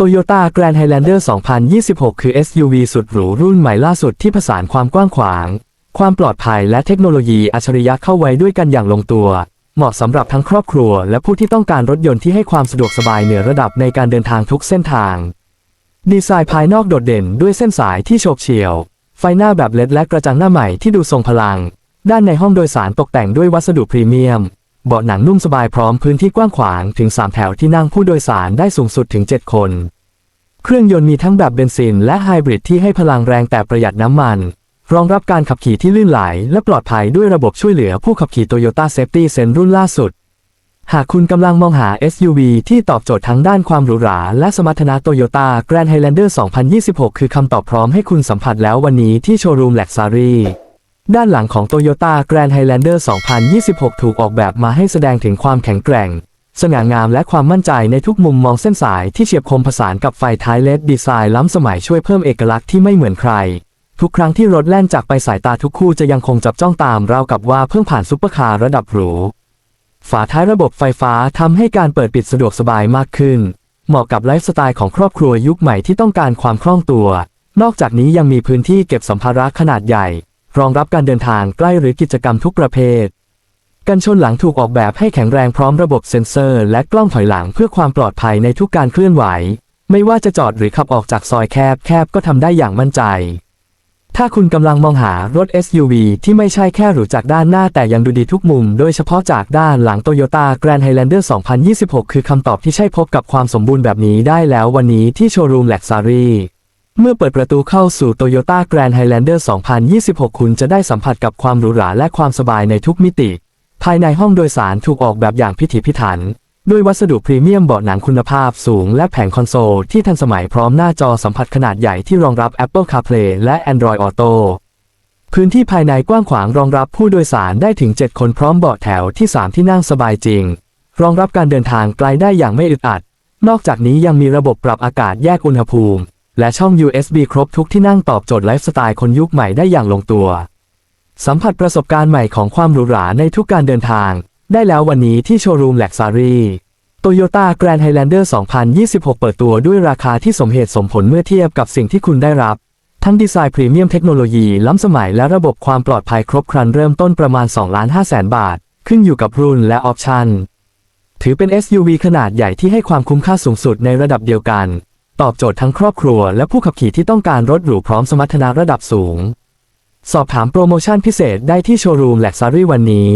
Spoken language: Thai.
Toyota Grand Highlander 2026 คือ SUV สุดหรูรุ่นใหม่ล่าสุดที่ผสานความกว้างขวาง ความปลอดภัยและเทคโนโลยีอัจฉริยะเข้าไว้ด้วยกันอย่างลงตัว เหมาะสำหรับทั้งครอบครัว และผู้ที่ต้องการรถยนต์ที่ให้ความสะดวกสบายเหนือระดับในการเดินทางทุกเส้นทาง ดีไซน์ภายนอกโดดเด่นด้วยเส้นสายที่โฉบเฉี่ยว ไฟหน้าแบบเลดและกระจังหน้าใหม่ที่ดูทรงพลัง ด้านในห้องโดยสารตกแต่งด้วยวัสดุพรีเมียม เบาะหนังนุ่มสบายพร้อมพื้นที่กว้างขวางถึง 3 แถวที่นั่งผู้โดยสารได้สูงสุดถึง 7 คน เครื่องยนต์มีทั้งแบบเบนซินและไฮบริดที่ให้พลังแรงแต่ประหยัดน้ำมัน รองรับการขับขี่ที่ลื่นไหลและปลอดภัยด้วยระบบช่วยเหลือผู้ขับขี่ Toyota Safety Sense รุ่นล่าสุด หากคุณกำลังมองหา SUV ที่ตอบโจทย์ทั้งด้านความหรูหราและสมรรถนะ Toyota Grand Highlander 2026 คือคำตอบพร้อมให้คุณสัมผัสแล้ววันนี้ที่โชว์รูมแลกซารี ด้านหลังของ Toyota Grand Highlander 2026 ถูกออกแบบมาให้แสดงถึงความแข็งแกร่ง สง่างามและความมั่นใจในทุกมุมมองเส้นสายที่เฉียบคมผสานกับไฟท้ายเลดดีไซน์ล้ำสมัยช่วยเพิ่มเอกลักษณ์ที่ไม่เหมือนใคร ทุกครั้งที่รถแล่นจากไปสายตาทุกคู่จะยังคงจับจ้องตามราวกับว่าเพิ่งผ่านซุปเปอร์คาร์ระดับหรู ฝาท้ายระบบไฟฟ้าทำให้การเปิดปิดสะดวกสบายมากขึ้น เหมาะกับไลฟ์สไตล์ของครอบครัวยุคใหม่ที่ต้องการความคล่องตัว นอกจากนี้ยังมีพื้นที่เก็บสัมภาระขนาดใหญ่ รองรับการเดินทางใกล้หรือกิจกรรมทุกประเภท กันชนหลังถูกออกแบบให้แข็งแรงพร้อมระบบเซ็นเซอร์ และกล้องถอยหลังเพื่อความปลอดภัยในทุกการเคลื่อนไหว ไม่ว่าจะจอดหรือขับออกจากซอยแคบแคบก็ทำได้อย่างมั่นใจ ถ้าคุณกำลังมองหารถ SUV ที่ไม่ใช่แค่หรูจากด้านหน้าแต่ยังดูดีทุกมุม โดยเฉพาะจากด้านหลัง Toyota Grand Highlander 2026 คือคำตอบที่ใช่พบกับความสมบูรณ์แบบนี้ได้แล้ววันนี้ที่โชว์รูมแลกซารี เมื่อเปิดประตูเข้าสู่ Toyota Grand Highlander 2026 คุณจะได้สัมผัสกับความหรูหราและความสบายในทุกมิติ ภายในห้องโดยสารถูกออกแบบอย่างพิถีพิถัน ด้วยวัสดุพรีเมียมเบาะหนังคุณภาพสูงและแผงคอนโซลที่ทันสมัยพร้อมหน้าจอสัมผัสขนาดใหญ่ที่รองรับ Apple CarPlay และ Android Auto พื้นที่ภายในกว้างขวางรองรับผู้โดยสารได้ถึง 7 คนพร้อมเบาะแถวที่ 3 ที่นั่งสบายจริง รองรับการเดินทางไกลได้อย่างไม่อึดอัด นอกจากนี้ยังมีระบบปรับอากาศแยกอุณหภูมิ และช่อง USB ครบทุกที่นั่งตอบโจทย์ไลฟ์สไตล์คนยุคใหม่ได้อย่างลงตัว สัมผัสประสบการณ์ใหม่ของความหรูหราในทุกการเดินทาง ได้แล้ววันนี้ที่โชว์รูมแลกซารี Toyota Grand Highlander 2026 เปิดตัวด้วยราคาที่สมเหตุสมผลเมื่อเทียบกับสิ่งที่คุณได้รับ ทั้งดีไซน์พรีเมียมเทคโนโลยีล้ำสมัยและระบบความปลอดภัยครบครันเริ่มต้นประมาณ2 5 0 0 0 0บาท ขึ้นอยู่กับรุ่นและออปชันถือเป็น SUV ขนาดใหญ่ที่ให้ความคุ้มค่าสูงสุดในระดับเดียวกัน ตอบโจทย์ทั้งครอบครัวและผู้ขับขี่ที่ต้องการรถหรูพร้อมสมรรถนะระดับสูง สอบถามโปรโมชั่นพิเศษได้ที่โชว์รูมแลกซารีวันนี้